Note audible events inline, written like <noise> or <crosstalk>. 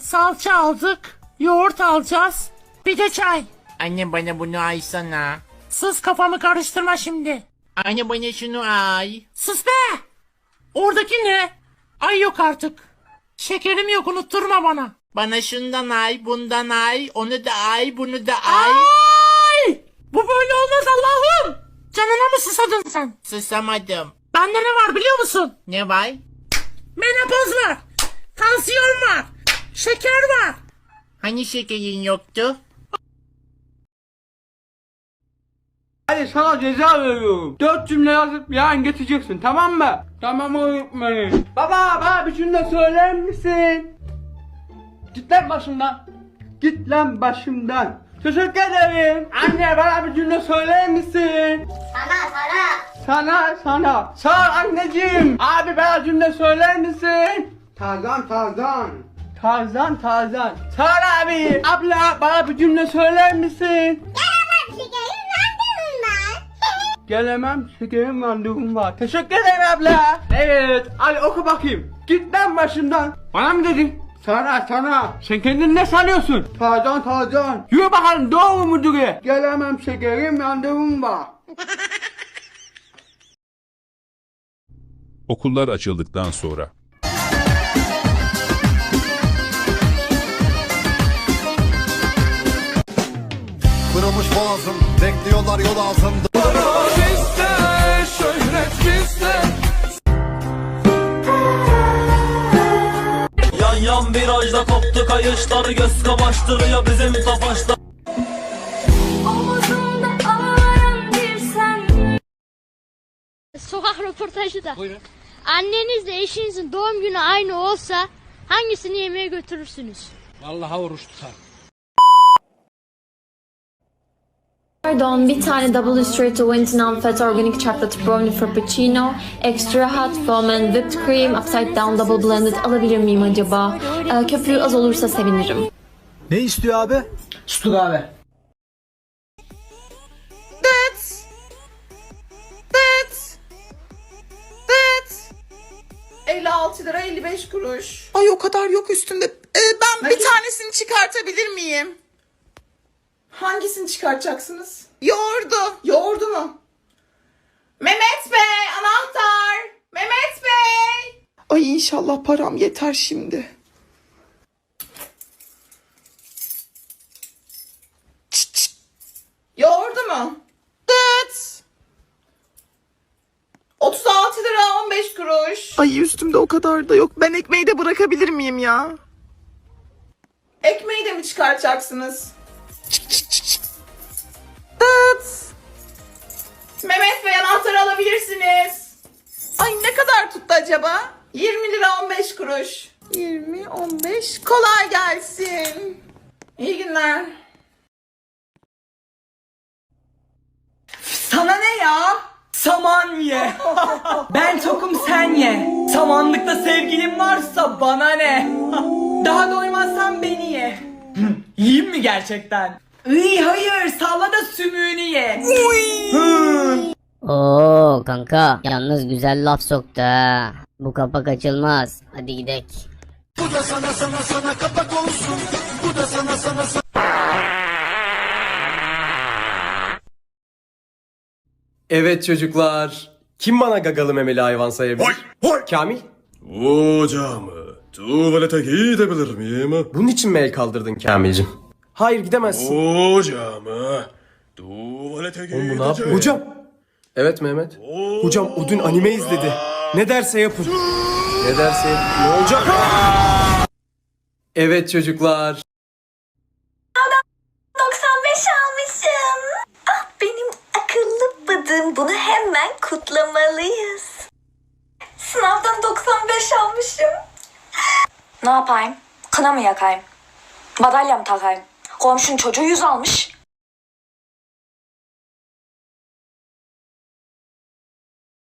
Salça aldık. Yoğurt alacağız. Bir de çay. Anne bana bunu aysana. Sus kafamı karıştırma şimdi. Anne bana şunu ay. Sus be! Oradaki ne? Ay yok artık. Şekerim yok unutturma bana. Bana şundan ay, bundan ay, onu da ay, bunu da ay. Ay! Bu böyle olmaz Allah'ım. Canına mı susadın sen? Susamadım. Bende ne var biliyor musun? Ne var? Menopoz var. Tansiyon var. Şeker var. Hani şekerin yoktu? Hadi sana ceza veriyorum. Dört cümle yazıp yarın getireceksin tamam mı? Tamam öğretmenim. Baba bana bir cümle söyler misin? Git lan başımdan. Git lan başımdan. Teşekkür ederim. Anne bana bir cümle söyler misin? Sana sana. Sana sana. Sağ ol anneciğim. Abi bana cümle söyler misin? Tarzan Tarzan. Tarzan Tarzan. Sağ ol abi. Abla bana bir cümle söyler misin? Gelemem şekerim randevum var. <laughs> Gelemem şekerim randevum var. Teşekkür ederim abla. Evet hadi oku bakayım. Git lan başımdan. Bana mı dedin? Sana sana. Sen kendini ne sanıyorsun? Tarzan Tarzan. Yürü bakalım doğru mu duruyor? Gelemem şekerim randevum var. Okullar açıldıktan sonra. Kırılmış boğazım Bekliyorlar yol ağzımda Yan yan virajda koptu kayışlar Göz kamaştırıyor bizim tofaşlar. Sokak röportajı da. Annenizle eşinizin doğum günü aynı olsa hangisini yemeğe götürürsünüz? Pardon, bir tane double straight to non fat organic chocolate brownie frappuccino, extra hot foam and whipped cream, upside down double blended alabilir miyim acaba? Ee, köpüğü az olursa sevinirim. Ne istiyor abi? Sütü kahve. Dıt. Dıt. Dıt. 56 lira 55 kuruş. Ay o kadar yok üstünde. Ee, ben bir tanesini çıkartabilir miyim? Hangisini çıkartacaksınız? Yoğurdu. Yoğurdu mu? Mehmet Bey anahtar. Mehmet Bey. Ay inşallah param yeter şimdi. Çıt çıt. Yoğurdu mu? Dıt. 36 lira 15 kuruş. Ay üstümde o kadar da yok. Ben ekmeği de bırakabilir miyim ya? Ekmeği de mi çıkartacaksınız? Çık, çık, çık, Mehmet Bey anahtarı alabilirsiniz. Ay ne kadar tuttu acaba? 20 lira 15 kuruş. 20 15 kolay gelsin. İyi günler. Sana ne ya? Saman ye. <laughs> ben tokum sen ye. Samanlıkta sevgilim varsa bana ne? <laughs> Daha doymazsan beni ye. Yiyeyim mi gerçekten? Iy hayır salla da sümüğünü ye. Oo kanka yalnız güzel laf soktu ha. Bu kapak açılmaz. Hadi gidek. Evet çocuklar. Kim bana gagalı memeli hayvan sayabilir? Kamil? Hocam Tuvalete gidebilir miyim? Bunun için mi el kaldırdın Kamil'cim? Hayır gidemezsin. Hocam Tuvalete Oğlum bu ne yapıyor? Hocam. Evet Mehmet. Hocam o dün anime izledi. Ne derse yapın. Ne derse yapın. Ne olacak? Evet çocuklar. 95 almışım. Ah benim akıllı bıdım. Bunu hemen kutlamalıyız. Sınavdan 95 almışım. Ne yapayım? Kına mı yakayım? Madalya mı takayım? Komşun çocuğu 100 almış.